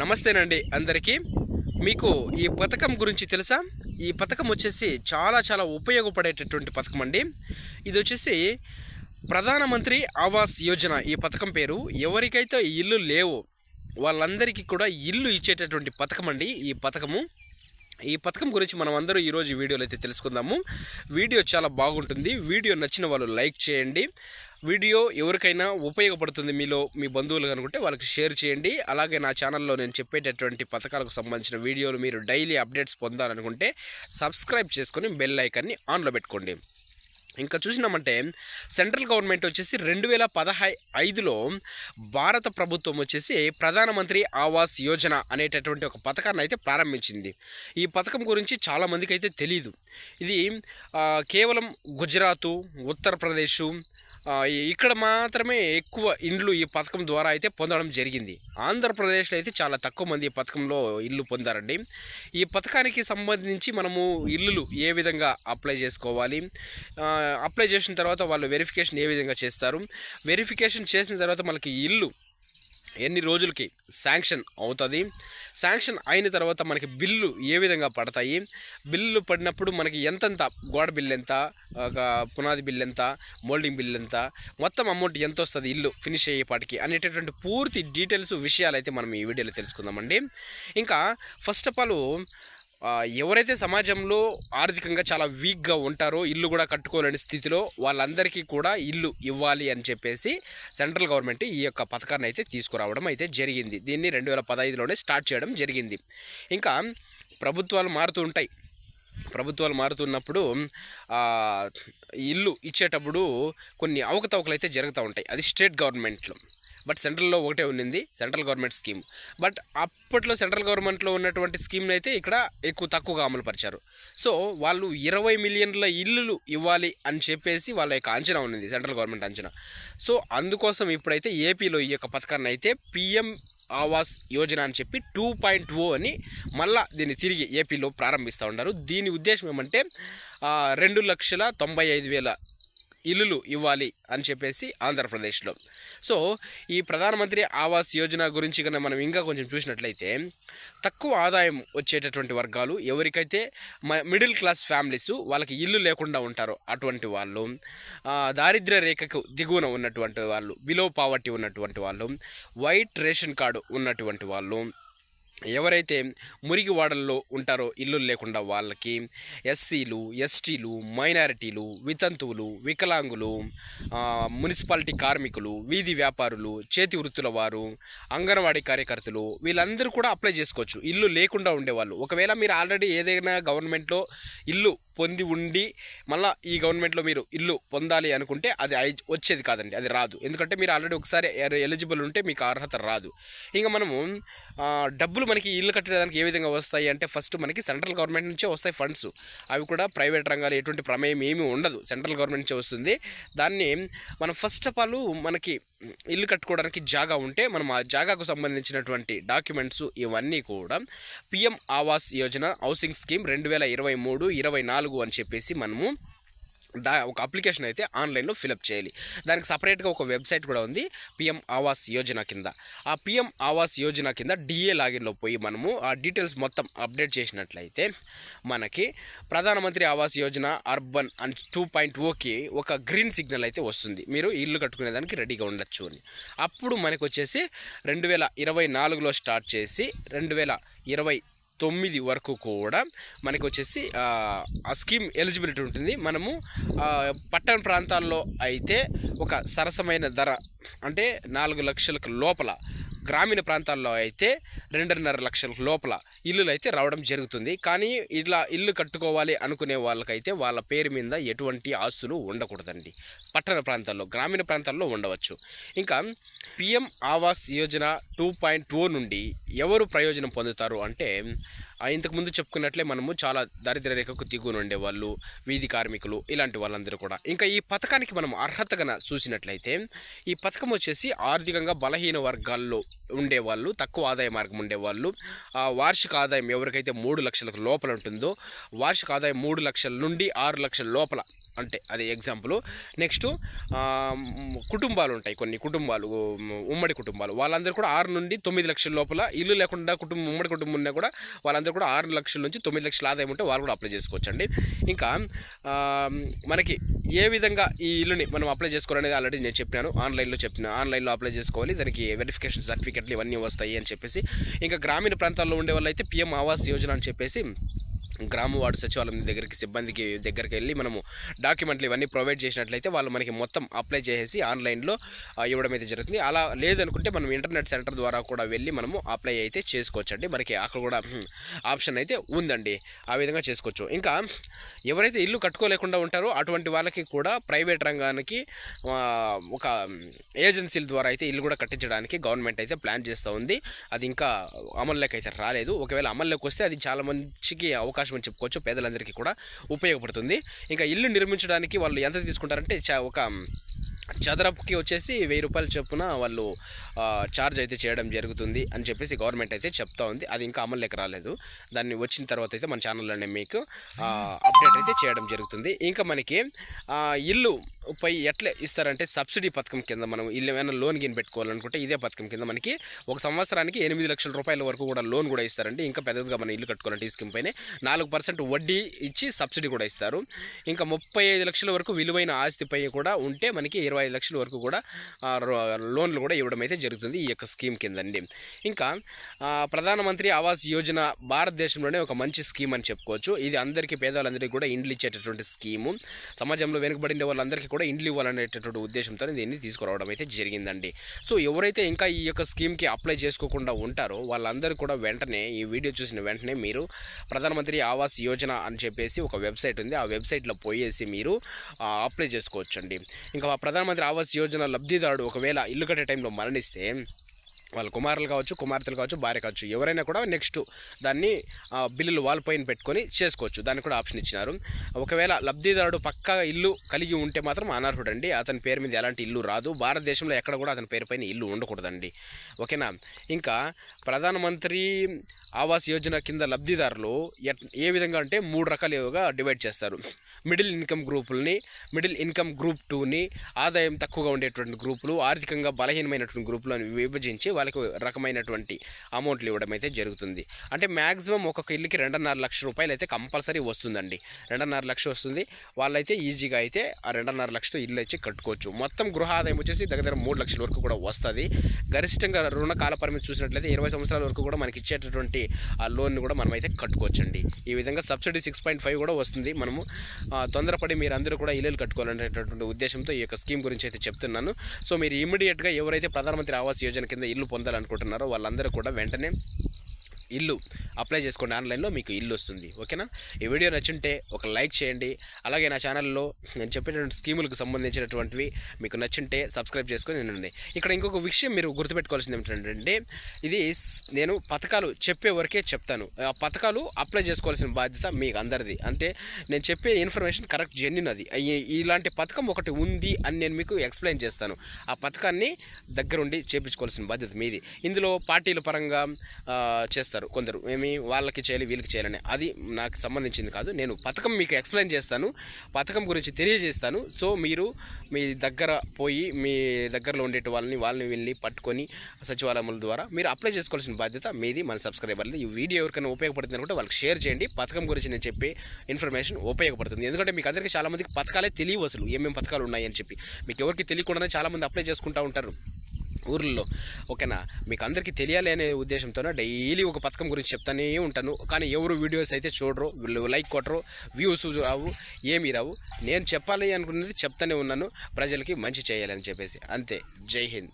నమస్తేనండి అందరికీ. మీకు ఈ పథకం గురించి తెలుసా? ఈ పథకం వచ్చేసి చాలా చాలా ఉపయోగపడేటటువంటి పథకం అండి. ఇది వచ్చేసి ప్రధానమంత్రి ఆవాస్ యోజన ఈ పథకం పేరు. ఎవరికైతే ఇల్లు లేవు వాళ్ళందరికీ కూడా ఇల్లు ఇచ్చేటటువంటి పథకం అండి ఈ పథకము. ఈ పథకం గురించి మనం అందరూ ఈరోజు ఈ వీడియోలో అయితే తెలుసుకుందాము. వీడియో చాలా బాగుంటుంది. వీడియో నచ్చిన వాళ్ళు లైక్ చేయండి. వీడియో ఎవరికైనా ఉపయోగపడుతుంది మీలో మీ బంధువులు అనుకుంటే వాళ్ళకి షేర్ చేయండి. అలాగే నా ఛానల్లో నేను చెప్పేటటువంటి పథకాలకు సంబంధించిన వీడియోలు మీరు డైలీ అప్డేట్స్ పొందాలనుకుంటే సబ్స్క్రైబ్ చేసుకొని బెల్ ఐకాన్ని ఆన్లో పెట్టుకోండి. ఇంకా చూసినామంటే సెంట్రల్ గవర్నమెంట్ వచ్చేసి రెండు వేల పదహై ఐదులో భారత ప్రభుత్వం వచ్చేసి ప్రధానమంత్రి ఆవాస్ యోజన అనేటటువంటి ఒక పథకాన్ని అయితే ప్రారంభించింది. ఈ పథకం గురించి చాలామందికి అయితే తెలియదు ఇది కేవలం గుజరాతు ఉత్తరప్రదేశ్ ఇక్కడ మాత్రమే ఎక్కువ ఇండ్లు ఈ పథకం ద్వారా అయితే పొందడం జరిగింది. ఆంధ్రప్రదేశ్లో అయితే చాలా తక్కువ మంది ఈ పథకంలో ఇల్లు పొందారండి. ఈ పథకానికి సంబంధించి మనము ఇల్లులు ఏ విధంగా అప్లై చేసుకోవాలి? అప్లై చేసిన తర్వాత వాళ్ళు వెరిఫికేషన్ ఏ విధంగా చేస్తారు? వెరిఫికేషన్ చేసిన తర్వాత మనకి ఇల్లు ఎన్ని రోజులకి శాంక్షన్ అవుతుంది? శాంక్షన్ అయిన తర్వాత మనకి బిల్లు ఏ విధంగా పడతాయి? బిల్లు పడినప్పుడు మనకి ఎంతెంత గోడ బిల్ ఎంత ఒక పునాది బిల్ ఎంత మోల్డింగ్ బిల్ ఎంత మొత్తం అమౌంట్ ఎంత వస్తుంది ఇల్లు ఫినిష్ అయ్యేపాటికి అనేటటువంటి పూర్తి డీటెయిల్స్ విషయాలు అయితే మనం ఈ వీడియోలో తెలుసుకుందామండి. ఇంకా ఫస్ట్ ఆఫ్ ఆల్ ఎవరైతే సమాజంలో ఆర్థికంగా చాలా వీక్గా ఉంటారో ఇల్లు కూడా కట్టుకోలేని స్థితిలో వాళ్ళందరికీ కూడా ఇల్లు ఇవ్వాలి అని చెప్పేసి సెంట్రల్ గవర్నమెంట్ ఈ యొక్క పథకాన్ని అయితే తీసుకురావడం అయితే జరిగింది. దీన్ని రెండు వేల పదహైదులోనే స్టార్ట్ చేయడం జరిగింది. ఇంకా ప్రభుత్వాలు మారుతూ ఉంటాయి. ప్రభుత్వాలు మారుతున్నప్పుడు ఇల్లు ఇచ్చేటప్పుడు కొన్ని అవకతవకలు అయితే జరుగుతూ ఉంటాయి. అది స్టేట్ గవర్నమెంట్లో. బట్ సెంట్రల్లో ఒకటే ఉన్నింది సెంట్రల్ గవర్నమెంట్ స్కీమ్. బట్ అప్పట్లో సెంట్రల్ గవర్నమెంట్లో ఉన్నటువంటి స్కీమ్ని అయితే ఇక్కడ ఎక్కువ తక్కువగా అమలుపరిచారు. సో వాళ్ళు ఇరవై మిలియన్ల ఇల్లులు ఇవ్వాలి అని చెప్పేసి వాళ్ళ యొక్క అంచనా ఉన్నది సెంట్రల్ గవర్నమెంట్ అంచనా. సో అందుకోసం ఇప్పుడైతే ఏపీలో ఈ యొక్క పథకాన్ని అయితే పిఎం ఆవాస్ యోజన అని చెప్పి టూ పాయింట్ ఓ అని మళ్ళా దీన్ని తిరిగి ఏపీలో ప్రారంభిస్తూ ఉన్నారు. దీని ఉద్దేశం ఏమంటే రెండు లక్షల తొంభై ఐదు వేల ఇల్లులు ఇవ్వాలి అని చెప్పేసి ఆంధ్రప్రదేశ్లో. సో ఈ ప్రధానమంత్రి ఆవాస్ యోజన గురించి కన్నా మనం ఇంకా కొంచెం చూసినట్లయితే తక్కువ ఆదాయం వచ్చేటటువంటి వర్గాలు ఎవరికైతే మ- మిడిల్ క్లాస్ ఫ్యామిలీస్ వాళ్ళకి ఇల్లు లేకుండా ఉంటారో అటువంటి వాళ్ళు దారిద్ర్య రేఖకు దిగువన ఉన్నటువంటి వాళ్ళు బిలో పావర్టీ ఉన్నటువంటి వాళ్ళు వైట్ రేషన్ కార్డు ఉన్నటువంటి వాళ్ళు ఎవరైతే మురికి వాడల్లో ఉంటారో ఇల్లు లేకుండా వాళ్ళకి ఎస్సీలు ఎస్టీలు మైనారిటీలు వితంతువులు వికలాంగులు మున్సిపాలిటీ కార్మికులు వీధి వ్యాపారులు చేతి వృత్తుల వారు అంగన్వాడీ కార్యకర్తలు వీళ్ళందరూ కూడా అప్లై చేసుకోవచ్చు. ఇల్లు లేకుండా ఉండేవాళ్ళు. ఒకవేళ మీరు ఆల్రెడీ ఏదైనా గవర్నమెంట్లో ఇల్లు పొంది ఉండి మళ్ళీ ఈ గవర్నమెంట్లో మీరు ఇల్లు పొందాలి అనుకుంటే అది ఐ- వచ్చేది కాదండి అది రాదు. ఎందుకంటే మీరు ఆల్రెడీ ఒకసారి ఎలిజిబుల్ ఉంటే మీకు అర్హత రాదు. ఇంకా మనము డబ్బులు మనకి ఇల్లు కట్టడానికి ఏ విధంగా వస్తాయి అంటే ఫస్ట్ మనకి సెంట్రల్ గవర్నమెంట్ నుంచే వస్తాయి ఫండ్స్. అవి కూడా ప్రైవేట్ రంగాలు ఎటువంటి ప్రమేయం ఏమీ ఉండదు. సెంట్రల్ గవర్నమెంట్ నుంచే వస్తుంది. దాన్ని మనం ఫస్ట్ ఆఫ్ ఆల్ మనకి ఇల్లు కట్టుకోవడానికి జాగా ఉంటే మనం ఆ జాగాకు సంబంధించినటువంటి డాక్యుమెంట్స్ ఇవన్నీ కూడా PM Awas Yojana housing scheme రెండు వేల ఇరవై మూడు ఇరవై నాలుగు అని చెప్పేసి మనము దా ఒక అప్లికేషన్ అయితే ఆన్లైన్లో ఫిలప్ చేయాలి. దానికి సపరేట్గా ఒక వెబ్సైట్ కూడా ఉంది పిఎం ఆవాస్ యోజన కింద. ఆ పిఎం ఆవాస్ యోజన కింద డిఏ లాగిన్లో పోయి మనము ఆ డీటెయిల్స్ మొత్తం అప్డేట్ చేసినట్లయితే మనకి Pradhan Mantri Awas Yojana urban and two point ఓకి ఒక గ్రీన్ సిగ్నల్ అయితే వస్తుంది. మీరు ఇల్లు కట్టుకునేదానికి రెడీగా ఉండొచ్చు అని. అప్పుడు మనకు వచ్చేసి రెండు వేల ఇరవై నాలుగులో స్టార్ట్ చేసి రెండు వేల ఇరవై తొమ్మిది వరకు కూడా మనకి వచ్చేసి ఆ, స్కీమ్ ఎలిజిబిలిటీ ఉంటుంది. మనము పట్టణ ప్రాంతాల్లో అయితే ఒక సరసమైన ధర అంటే నాలుగు లక్షలకు లోపల గ్రామీణ ప్రాంతాల్లో అయితే రెండున్నర లక్షల లోపల ఇల్లులు అయితే రావడం జరుగుతుంది. కానీ ఇట్లా ఇల్లు కట్టుకోవాలి అనుకునే వాళ్ళకైతే వాళ్ళ పేరు మీద ఎటువంటి ఆస్తులు ఉండకూడదండి. పట్టణ ప్రాంతాల్లో గ్రామీణ ప్రాంతాల్లో ఉండవచ్చు. ఇంకా PM Awas Yojana two point two నుండి ఎవరు ప్రయోజనం పొందుతారు అంటే ఇంతకుముందు చెప్పుకున్నట్లే మనము చాలా దారిద్ర రేఖకు దిగువన ఉండేవాళ్ళు వీధి కార్మికులు ఇలాంటి వాళ్ళందరూ కూడా. ఇంకా ఈ పథకానికి మనం అర్హతగా చూసినట్లయితే ఈ పథకం వచ్చేసి ఆర్థికంగా బలహీన వర్గాల్లో ఉండేవాళ్ళు తక్కువ ఆదాయ మార్గం ఉండేవాళ్ళు. ఆ, వార్షిక ఆదాయం ఎవరికైతే మూడు లక్షలకు లోపల ఉంటుందో వార్షిక ఆదాయం మూడు లక్షల నుండి ఆరు లక్షల లోపల అంటే అది ఎగ్జాంపుల్ నెక్స్ట్ కుటుంబాలు ఉంటాయి కొన్ని కుటుంబాలు ఉమ్మడి కుటుంబాలు. వాళ్ళందరూ కూడా ఆరు నుండి తొమ్మిది లక్షల లోపల ఇల్లు లేకుండా కుటుంబం ఉమ్మడి కుటుంబం ఉన్నా కూడా వాళ్ళందరూ కూడా ఆరు లక్షల నుంచి తొమ్మిది లక్షల ఆదాయం ఉంటే వాళ్ళు కూడా అప్లై చేసుకోవచ్చండి. ఇంకా మనకి ఏ విధంగా ఈ ఇల్లుని మనం అప్లై చేసుకోవాలనేది ఆల్రెడీ నేను చెప్పినాను. ఆన్లైన్లో చెప్పిన ఆన్లైన్లో అప్లై చేసుకోవాలి. దానికి వెరిఫికేషన్ సర్టిఫికెట్లు ఇవన్నీ వస్తాయి అని చెప్పేసి. ఇంకా గ్రామీణ ప్రాంతాల్లో ఉండే వాళ్ళైతే పిఎం ఆవాస్ యోజన అని చెప్పేసి గ్రామ వార్డు సచివాలయం దగ్గరికి సిబ్బందికి దగ్గరికి వెళ్ళి మనము డాక్యుమెంట్లు ఇవన్నీ ప్రొవైడ్ చేసినట్లయితే వాళ్ళు మనకి మొత్తం అప్లై చేసేసి ఆన్లైన్లో ఇవ్వడం అయితే జరుగుతుంది. అలా లేదనుకుంటే మనం ఇంటర్నెట్ సెంటర్ ద్వారా కూడా వెళ్ళి మనము అప్లై అయితే చేసుకోవచ్చండి. మనకి అక్కడ కూడా ఆప్షన్ అయితే ఉందండి. ఆ విధంగా చేసుకోవచ్చు. ఇంకా ఎవరైతే ఇల్లు కట్టుకోలేకుండా ఉంటారో అటువంటి వాళ్ళకి కూడా ప్రైవేట్ రంగానికి ఒక ఏజెన్సీల ద్వారా అయితే ఇల్లు కూడా కట్టించడానికి గవర్నమెంట్ అయితే ప్లాన్ చేస్తూ ఉంది. అది ఇంకా అమల్లోకి అయితే రాలేదు. ఒకవేళ అమల్లోకి వస్తే అది చాలా మంచికి అవకాశం అని చెప్పుకోవచ్చు. పేదలందరికీ కూడా ఉపయోగపడుతుంది. ఇంకా ఇల్లు నిర్మించడానికి వాళ్ళు ఎంత తీసుకుంటారంటే చా- ఒక చదరపుకి వచ్చేసి వెయ్యి రూపాయల చొప్పున వాళ్ళు ఛార్జ్ అయితే చేయడం జరుగుతుంది అని చెప్పేసి గవర్నమెంట్ అయితే చెప్తా ఉంది. అది ఇంకా అమల్లోకి రాలేదు. దాన్ని వచ్చిన తర్వాత అయితే మన ఛానల్లోనే మీకు అప్డేట్ అయితే చేయడం జరుగుతుంది. ఇంకా మనకి ఇల్లు పై ఎట్లా ఇస్తారంటే సబ్సిడీ పథకం కింద మనం ఇల్లు ఏమైనా లోన్ గిన్ పెట్టుకోవాలనుకుంటే ఇదే పథకం కింద మనకి ఒక సంవత్సరానికి ఎనిమిది లక్షల రూపాయల వరకు కూడా లోన్ కూడా ఇస్తారండి. ఇంకా పెద్దదిగా మన ఇల్లు కట్టుకోవాలంటే ఈ స్కీమ్ పైన నాలుగు పర్సెంట్ వడ్డీ ఇచ్చి సబ్సిడీ కూడా ఇస్తారు. ఇంకా ముప్పై ఐదు లక్షల వరకు విలువైన ఆస్తిపై కూడా ఉంటే మనకి ఇరవై ఐదు లక్షల వరకు కూడా రో- లోన్లు కూడా ఇవ్వడం అయితే జరుగుతుంది ఈ యొక్క స్కీమ్ కిందండి. ఇంకా ప్రధానమంత్రి ఆవాస్ యోజన భారతదేశంలోనే ఒక మంచి స్కీమ్ అని చెప్పుకోవచ్చు. ఇది అందరికీ పేదవాళ్ళందరికీ కూడా ఇండ్లు ఇచ్చేటటువంటి స్కీము. సమాజంలో వెనుకబడిన వాళ్ళందరికీ కూడా ఇండ్లు ఇవ్వాలనేటటువంటి ఉద్దేశంతో దీన్ని తీసుకురావడం అయితే జరిగిందండి. సో ఎవరైతే ఇంకా ఈ యొక్క స్కీమ్కి అప్లై చేసుకోకుండా ఉంటారో వాళ్ళందరూ కూడా వెంటనే ఈ వీడియో చూసిన వెంటనే మీరు ప్రధానమంత్రి ఆవాస్ యోజన అని చెప్పేసి ఒక వెబ్సైట్ ఉంది. ఆ వెబ్సైట్లో పోయేసి మీరు అప్లై చేసుకోవచ్చండి. ఇంకా ప్రధానమంత్రి ఆవాస్ యోజన లబ్ధిదారుడు ఒకవేళ ఇల్లు కట్టే టైంలో మరణిస్తే వాళ్ళ కుమారులు కావచ్చు కుమార్తెలు కావచ్చు భార్య కావచ్చు ఎవరైనా కూడా నెక్స్ట్ దాన్ని బిల్లులు వాళ్ళ పైన పెట్టుకొని చేసుకోవచ్చు. దానికి కూడా ఆప్షన్ ఇచ్చినారు. ఒకవేళ లబ్ధిదారుడు పక్కా ఇల్లు కలిగి ఉంటే మాత్రం అనర్హుడండి. అతని పేరు మీద ఎలాంటి ఇల్లు రాదు. భారతదేశంలో ఎక్కడ కూడా అతని పేరు పైన ఇల్లు ఉండకూడదండి. ఓకేనా? ఇంకా ప్రధానమంత్రి ఆవాస్ యోజన కింద లబ్ధిదారులు ఎట్ ఏ విధంగా అంటే మూడు రకాలుగా డివైడ్ చేస్తారు. మిడిల్ ఇన్కమ్ గ్రూపుల్ని మిడిల్ ఇన్కమ్ గ్రూప్ టూని ఆదాయం తక్కువగా ఉండేటువంటి గ్రూపులు ఆర్థికంగా బలహీనమైనటువంటి గ్రూపులను విభజించి వాళ్ళకి రకమైనటువంటి అమౌంట్లు ఇవ్వడం అయితే జరుగుతుంది. అంటే మ్యాక్సిమం ఒక్కొక్క ఇల్లుకి రెండున్నర లక్ష రూపాయలు అయితే కంపల్సరీ వస్తుందండి. రెండున్నర లక్ష వస్తుంది. వాళ్ళైతే ఈజీగా అయితే ఆ రెండున్నర లక్షతో ఇల్లు వచ్చి కట్టుకోవచ్చు. మొత్తం గృహ ఆదాయం వచ్చేసి దగ్గర దగ్గర మూడు లక్షల వరకు కూడా వస్తుంది. గరిష్టంగా రుణ కాల పరిమితి చూసినట్లయితే ఇరవై సంవత్సరాల వరకు కూడా మనకి ఇచ్చేటటువంటి ఆ లోన్ కూడా మనం అయితే కట్టుకోవచ్చండి. ఈ విధంగా సబ్సిడీ సిక్స్ పాయింట్ ఫైవ్ కూడా వస్తుంది. మనము తొందరపడి మీరు అందరూ కూడా ఇల్లు కట్టుకోవాలనేటటువంటి ఉద్దేశంతో ఈ యొక్క స్కీమ్ గురించి అయితే చెప్తున్నాను. సో మీరు ఇమీడియట్గా ఎవరైతే ప్రధానమంత్రి ఆవాస్ యోజన కింద ఇల్లు పొందాలనుకుంటున్నారో వాళ్ళందరూ కూడా వెంటనే ఇల్లు అప్లై చేసుకోండి ఆన్లైన్లో మీకు ఇల్లు వస్తుంది ఓకేనా? ఈ వీడియో నచ్చుంటే ఒక లైక్ చేయండి. అలాగే నా ఛానల్లో నేను చెప్పినటువంటి స్కీములకు సంబంధించినటువంటివి మీకు నచ్చుంటే సబ్స్క్రైబ్ చేసుకొని నేను ఇక్కడ ఇంకొక విషయం మీరు గుర్తుపెట్టుకోవాల్సింది ఏమిటంటే ఇది నేను పథకాలు చెప్పే వరకే చెప్తాను. ఆ పథకాలు అప్లై చేసుకోవాల్సిన బాధ్యత మీకు అందరిది. అంటే నేను చెప్పే ఇన్ఫర్మేషన్ కరెక్ట్ జెన్యున్ అది ఇలాంటి పథకం ఒకటి ఉంది అని నేను మీకు ఎక్స్ప్లెయిన్ చేస్తాను. ఆ పథకాన్ని దగ్గరుండి చేపించుకోవాల్సిన బాధ్యత మీది. ఇందులో పార్టీల పరంగా చేస్తారు కొందరు. ఏమి? వాళ్ళకి చేయాలి వీళ్ళకి చేయాలని. అది నాకు సంబంధించింది కాదు. నేను పథకం మీకు ఎక్స్ప్లెయిన్ చేస్తాను. పథకం గురించి తెలియజేస్తాను. సో మీరు మీ దగ్గర పోయి మీ దగ్గరలో ఉండేటి వాళ్ళని వాళ్ళని వెళ్ళి పట్టుకొని సచివాలయముల ద్వారా మీరు అప్లై చేసుకోవాల్సిన బాధ్యత మీది మన సబ్స్క్రైబర్లు ఈ వీడియో ఎవరికైనా ఉపయోగపడుతుంది అనుకుంటే వాళ్ళకి షేర్ చేయండి. పథకం గురించి నేను చెప్పే ఇన్ఫర్మేషన్ ఉపయోగపడుతుంది. ఎందుకంటే మీకు అందరికీ చాలామందికి పథకాలే తెలియవు అసలు. ఏమేమి పథకాలు ఉన్నాయని చెప్పి. మీకు ఎవరికి తెలియకుండానే చాలామంది అప్లై చేసుకుంటూ ఉంటారు. ఊర్లలో ఓకేనా? మీకు అందరికీ తెలియాలి అనే ఉద్దేశంతోనే డైలీ ఒక పథకం గురించి చెప్తానే ఉంటాను. కానీ ఎవరు వీడియోస్ అయితే చూడరు వీళ్ళు లైక్ కొట్టరు వ్యూస్ రావు ఏమీ రావు. నేను చెప్పాలి అనుకున్నది చెప్తానే ఉన్నాను. ప్రజలకి మంచి చేయాలని చెప్పేసి. అంతే. జై హింద్.